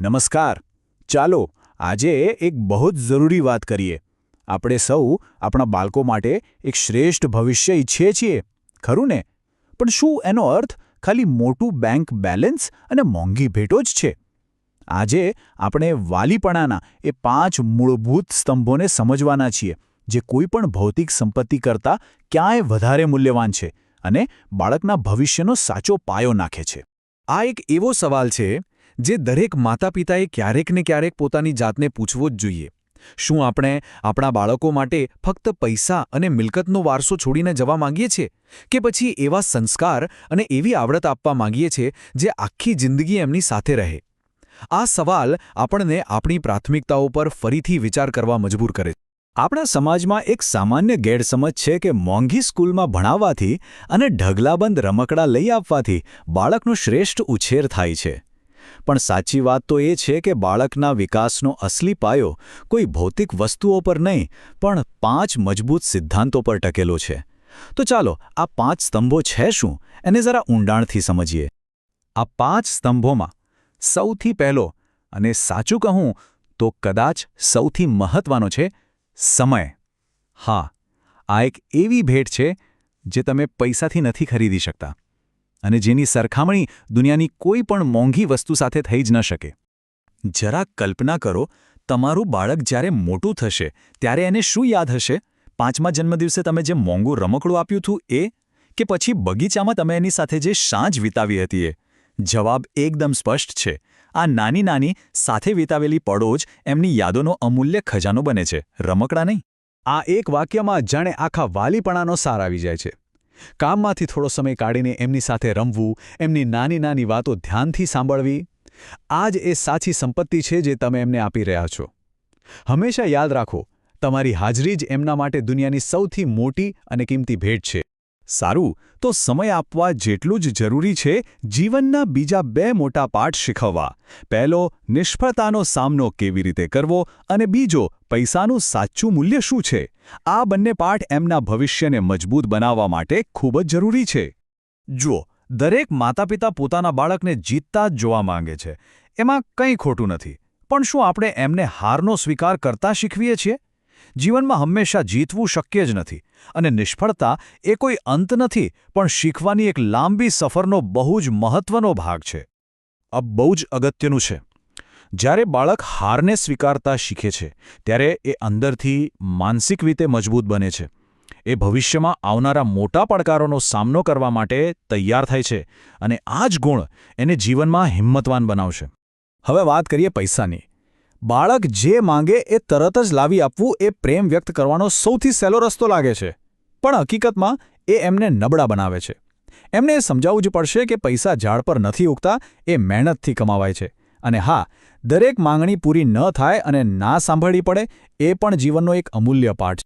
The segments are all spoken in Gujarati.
નમસ્કાર. ચાલો, આજે એક બહુ જ જરૂરી વાત કરીએ. આપણે સૌ આપણા બાળકો માટે એક શ્રેષ્ઠ ભવિષ્ય ઈચ્છીએ છીએ, ખરું ને? પણ શું એનો અર્થ ખાલી મોટું બેંક બેલેન્સ અને મોંઘી ભેટો જ છે? આજે આપણે વાલીપણાના એ પાંચ મૂળભૂત સ્તંભોને સમજવાના છીએ, જે કોઈ પણ ભૌતિક સંપત્તિ કરતાં ક્યાંય વધારે મૂલ્યવાન છે અને બાળકના ભવિષ્યનો સાચો પાયો નાખે છે. આ એક એવો સવાલ છે જે દરેક માતા પિતાએ ક્યારેક ને ક્યારેક પોતાની જાતને પૂછવો જ જોઈએ. શું આપણે આપણા બાળકો માટે ફક્ત પૈસા અને મિલકતનો વારસો છોડીને જવા માંગીએ છીએ? કે પછી એવા સંસ્કાર અને એવી આવડત આપવા માંગીએ છીએ જે આખી જિંદગી એમની સાથે રહે? આ સવાલ આપણને આપણી પ્રાથમિકતાઓ પર ફરીથી વિચાર કરવા મજબૂર કરે છે. આપણા સમાજમાં એક સામાન્ય ગેરસમજ છે કે મોંઘી સ્કૂલમાં ભણાવવાથી અને ઢગલાબંધ રમકડા લઈ આપવાથી બાળકનો શ્રેષ્ઠ ઉછેર થાય છે. પણ સાચી વાત તો એ છે કે બાળકના વિકાસનો અસલી પાયો કોઈ ભૌતિક વસ્તુઓ પર નહીં, પણ પાંચ મજબૂત સિદ્ધાંતો પર ટકેલો છે. તો ચાલો, આ પાંચ સ્તંભો છે શું? એને જરા ઊંડાણથી સમજીએ. આ પાંચ સ્તંભોમાં સૌથી પહેલો, અને સાચું કહું તો કદાચ સૌથી મહત્વનો છે, સમય. હા, આ એક એવી ભેટ છે જે તમે પૈસાથી નથી ખરીદી શકતા. અને જેની સરખામણી દુનિયાની કોઈ પણ મોંઘી વસ્તુ સાથે થઈ જ ન શકે. જરા કલ્પના કરો, તમારું બાળક જ્યારે મોટું થશે, ત્યારે એને શું યાદ હશે? પાંચમા જન્મદિવસે તમે જે મોંઘું રમકડું આપ્યું હતું એ? કે પછી બગીચામાં તમે એની સાથે જે સાંજ વિતાવી હતી એ? જવાબ એકદમ સ્પષ્ટ છે. આ નાની નાની સાથે વિતાવેલી પળો જ એમની યાદોનો અમૂલ્ય ખજાનો બને છે. રમકડા નહીં. આ એક વાક્યમાં જાણે આખા વાલીપણાનો સાર આવી જાય છે. કામમાંથી થોડો સમય કાઢીને એમની સાથે રમવું, એમની નાની નાની વાતો ધ્યાનથી સાંભળવી આ જ એ સાચી સંપત્તિ છે જે તમે એમને આપી રહ્યા છો. હંમેશા યાદ રાખો, તમારી હાજરી જ એમના માટે દુનિયાની સૌથી મોટી અને કિંમતી ભેટ છે. સારું, તો સમય આપવા જેટલું જ જરૂરી છે જીવનના બીજા બે મોટા પાઠ શીખવવા. પહેલો, નિષ્ફળતાનો સામનો કેવી રીતે કરવો અને બીજો, પૈસાનું સાચું મૂલ્ય શું છે? આ બંને પાઠ એમના ભવિષ્યને મજબૂત બનાવવા માટે ખૂબ જ જરૂરી છે. જુઓ, દરેક માતાપિતા પોતાના બાળકને જીતતા જ જોવા માંગે છે. એમાં કંઈ ખોટું નથી. પણ શું આપણે એમને હારનો સ્વીકાર કરતા શીખવીએ છીએ? જીવનમાં હંમેશા જીતવું શક્ય જ નથી અને નિષ્ફળતા એ કોઈ અંત નથી, પણ શીખવાની એક લાંબી સફરનો બહુ જ મહત્વનો ભાગ છે. આ બહુ જ અગત્યનું છે. જ્યારે બાળક હારને સ્વીકારતા શીખે છે, ત્યારે એ અંદરથી માનસિક રીતે મજબૂત બને છે. એ ભવિષ્યમાં આવનારા મોટા પડકારોનો સામનો કરવા માટે તૈયાર થાય છે અને આ જ ગુણ એને જીવનમાં હિંમતવાન બનાવશે. હવે વાત કરીએ પૈસાની. બાળક જે માંગે એ તરત જ લાવી આપવું એ પ્રેમ વ્યક્ત કરવાનો સૌથી સહેલો રસ્તો લાગે છે. પણ હકીકતમાં એ એમને નબળા બનાવે છે. એમને એ સમજાવવું જ પડશે કે પૈસા ઝાડ પર નથી ઉગતા, એ મહેનતથી કમાવાય છે. અને હા, દરેક માંગણી પૂરી ન થાય અને ના સાંભળવી પડે એ પણ જીવનનો એક અમૂલ્ય પાઠ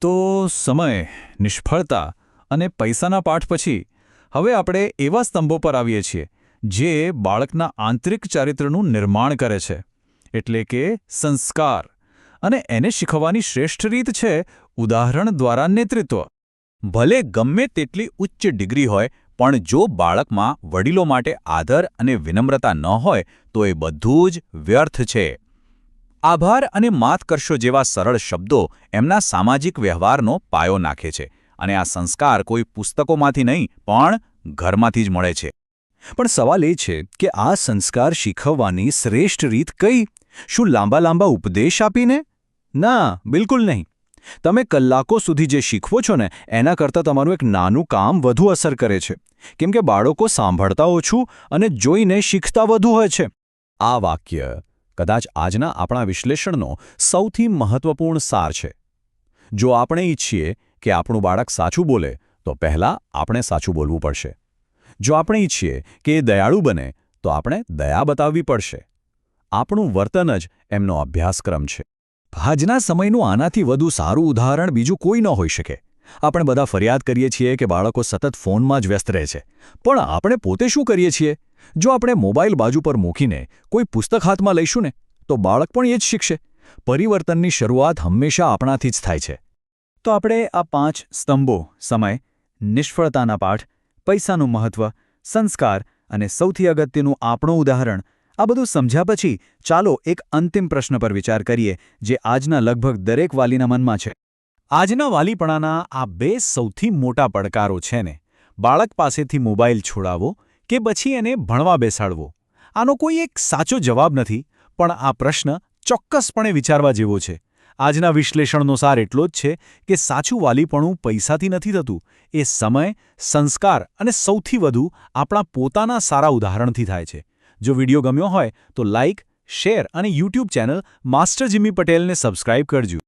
તો સમય, નિષ્ફળતા અને પૈસાના પાઠ પછી હવે આપણે એવા સ્તંભો પર આવીએ છીએ જે બાળકના આંતરિક ચારિત્રનું નિર્માણ કરે છે. એટલે કે સંસ્કાર. અને એને શીખવવાની શ્રેષ્ઠ રીત છે ઉદાહરણ દ્વારા નેતૃત્વ. ભલે ગમે તેટલી ઉચ્ચ ડિગ્રી હોય, પણ જો બાળકમાં વડીલો માટે આદર અને વિનમ્રતા ન હોય, તો એ બધું જ વ્યર્થ છે. આભાર અને માત કરશો જેવા સરળ શબ્દો એમના સામાજિક વ્યવહારનો પાયો નાખે છે. અને આ સંસ્કાર કોઈ પુસ્તકોમાંથી નહીં, પણ ઘરમાંથી જ મળે છે. પણ સવાલ એ છે કે આ સંસ્કાર શીખવવાની શ્રેષ્ઠ રીત કઈ? શું લાંબા લાંબા ઉપદેશ આપીને? ના, બિલકુલ નહીં. તમે કલાકો સુધી જે શીખવો છો ને, એના કરતાં તમારું એક નાનું કામ વધુ અસર કરે છે. કેમ કે બાળકો સાંભળતા ઓછું અને જોઈને શીખતા વધુ હોય છે. આ વાક્ય કદાચ આજના આપણા વિશ્લેષણનો સૌથી મહત્વપૂર્ણ સાર છે. જો આપણે ઈચ્છીએ કે આપણું બાળક સાચું બોલે, તો પહેલાં આપણે સાચું બોલવું પડશે. જો આપણે ઈચ્છીએ કે એ દયાળુ બને, તો આપણે દયા બતાવવી પડશે. આપણું વર્તન જ એમનો અભ્યાસક્રમ છે. આજના સમયનું આનાથી વધુ સારું ઉદાહરણ બીજું કોઈ ન હોઈ શકે. આપણે બધા ફરિયાદ કરીએ છીએ કે બાળકો સતત ફોનમાં જ વ્યસ્ત રહે છે. પણ આપણે પોતે શું કરીએ છીએ? જો આપણે મોબાઈલ બાજુ પર મૂકીને કોઈ પુસ્તક હાથમાં લઈશું ને, તો બાળક પણ એ જ શીખશે. પરિવર્તનની શરૂઆત હંમેશા આપણાથી જ થાય છે. તો આપણે આ પાંચ સ્તંભો, સમય, નિષ્ફળતાના પાઠ પૈસાનું મહત્વ, સંસ્કાર અને સૌથી અગત્યનું આપણું ઉદાહરણ. આ બધું સમજ્યા પછી ચાલો એક અંતિમ પ્રશ્ન પર વિચાર કરીએ, જે આજના લગભગ દરેક વાલીના મનમાં છે. આજના વાલીપણાના આ બે સૌથી મોટા પડકારો છે ને. બાળક પાસેથી મોબાઈલ છોડાવો કે પછી એને ભણવા બેસાડવો. આનો કોઈ એક સાચો જવાબ નથી, પણ આ પ્રશ્ન ચોક્કસપણે વિચારવા જેવો છે. આજના વિશ્લેષણનો સાર એટલો જ છે કે સાચું વાલીપણું પૈસાથી નથી થતું. એ સમય, સંસ્કાર અને સૌથી વધુ આપણા પોતાના સારા ઉદાહરણથી થાય છે. જો વીડિયો ગમ્યો હોય તો લાઇક શેર અને યુટ્યુબ ચેનલ માસ્ટર જીમી પટેલને સબસ્ક્રાઇબ કરજો.